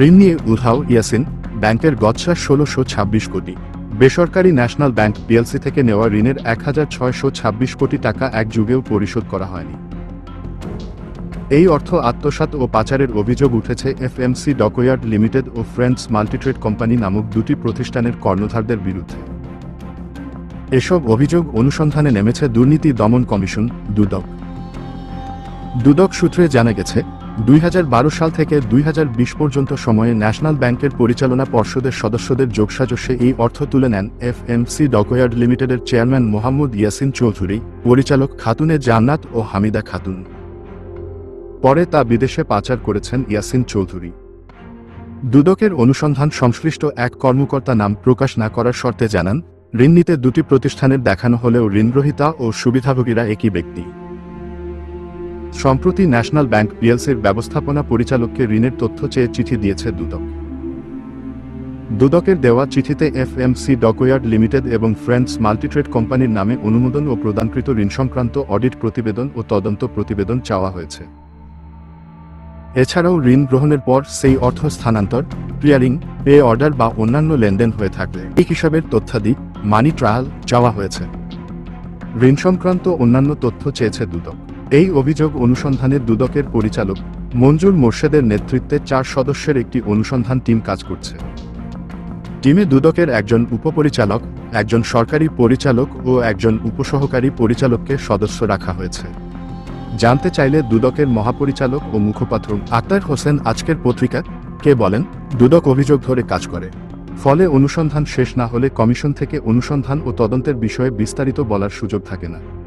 ঋণ নিয়ে উধাও ইয়াসিন, ব্যাংকের গচ্ছা ষোলোশো ছাব্বিশ কোটি। বেসরকারি ন্যাশনাল ব্যাংক পিএলসি থেকে নেওয়া ঋণের এক হাজার ছয়শো ছাব্বিশ কোটি টাকা এক যুগেও পরিশোধ করা হয়নি। এই অর্থ আত্মসাৎ ও পাচারের অভিযোগ উঠেছে এফএমসি ডকইয়ার্ড লিমিটেড ও ফ্রেন্ডস মাল্টিট্রেড কোম্পানি নামক দুটি প্রতিষ্ঠানের কর্ণধারদের বিরুদ্ধে। এসব অভিযোগ অনুসন্ধানে নেমেছে দুর্নীতি দমন কমিশন, দুদক। দুদক সূত্রে জানা গেছে দুই হাজার বারো সাল থেকে দুই হাজার বিশ পর্যন্ত সময়ে ন্যাশনাল ব্যাংকের পরিচালনা পর্ষদের সদস্যদের যোগসাজস্যে এই অর্থ তুলে নেন এফএমসি ডকইয়ার্ড লিমিটেডের চেয়ারম্যান মোহাম্মদ ইয়াসিন চৌধুরী, পরিচালক খাতুনে জান্নাত ও হামিদা খাতুন। পরে তা বিদেশে পাচার করেছেন ইয়াসিন চৌধুরী। দুদকের অনুসন্ধান সংশ্লিষ্ট এক কর্মকর্তা নাম প্রকাশ না করার শর্তে জানান, ঋণ নিতে দুটি প্রতিষ্ঠানের দেখানো হলেও ঋণগ্রহীতা ও সুবিধাভোগীরা একই ব্যক্তি। সম্প্রতি ন্যাশনাল ব্যাংক পিএলসির ব্যবস্থাপনা পরিচালককে ঋণের তথ্য চেয়ে চিঠি দিয়েছে দুদক। দুদকের দেওয়া চিঠিতে এফএমসি ডকইয়ার্ড লিমিটেড এবং ফ্রেন্ডস মাল্টিট্রেড কোম্পানির নামে অনুমোদন ও প্রদানকৃত ঋণ সংক্রান্ত অডিট প্রতিবেদন ও তদন্ত প্রতিবেদন চাওয়া হয়েছে। এছাড়াও ঋণ গ্রহণের পর সেই অর্থ স্থানান্তর, ক্লিয়ারিং, পে অর্ডার বা অন্যান্য লেনদেন হয়ে থাকলে এই হিসাবের তথ্যাদি মানি ট্রায়াল চাওয়া হয়েছে। ঋণ সংক্রান্ত অন্যান্য তথ্য চেয়েছে দুদক। এই অভিযোগ অনুসন্ধানে দুদকের পরিচালক মঞ্জুর মোর্শেদের নেতৃত্বে চার সদস্যের একটি অনুসন্ধান টিম কাজ করছে। টিমে দুদকের একজন উপপরিচালক, একজন সরকারি পরিচালক ও একজন উপসহকারী পরিচালককে সদস্য রাখা হয়েছে। জানতে চাইলে দুদকের মহাপরিচালক ও মুখপাত্র আক্তার হোসেন আজকের পত্রিকা কে বলেন, দুদক অভিযোগ ধরে কাজ করে। ফলে অনুসন্ধান শেষ না হলে কমিশন থেকে অনুসন্ধান ও তদন্তের বিষয়ে বিস্তারিত বলার সুযোগ থাকে না।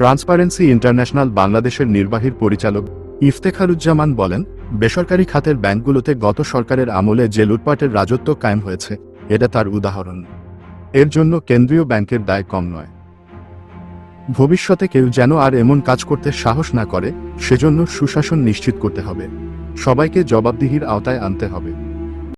ট্রান্সপারেন্সি ইন্টারন্যাশনাল বাংলাদেশের নির্বাহীর পরিচালক ইফতেখারুজ্জামান বলেন, বেসরকারি খাতের ব্যাংকগুলোতে গত সরকারের আমলে যে লুটপাটের রাজত্ব কায়েম হয়েছে, এটা তার উদাহরণ। এর জন্য কেন্দ্রীয় ব্যাংকের দায় কম নয়। ভবিষ্যতে কেউ যেন আর এমন কাজ করতে সাহস না করে, সেজন্য সুশাসন নিশ্চিত করতে হবে। সবাইকে জবাবদিহির আওতায় আনতে হবে।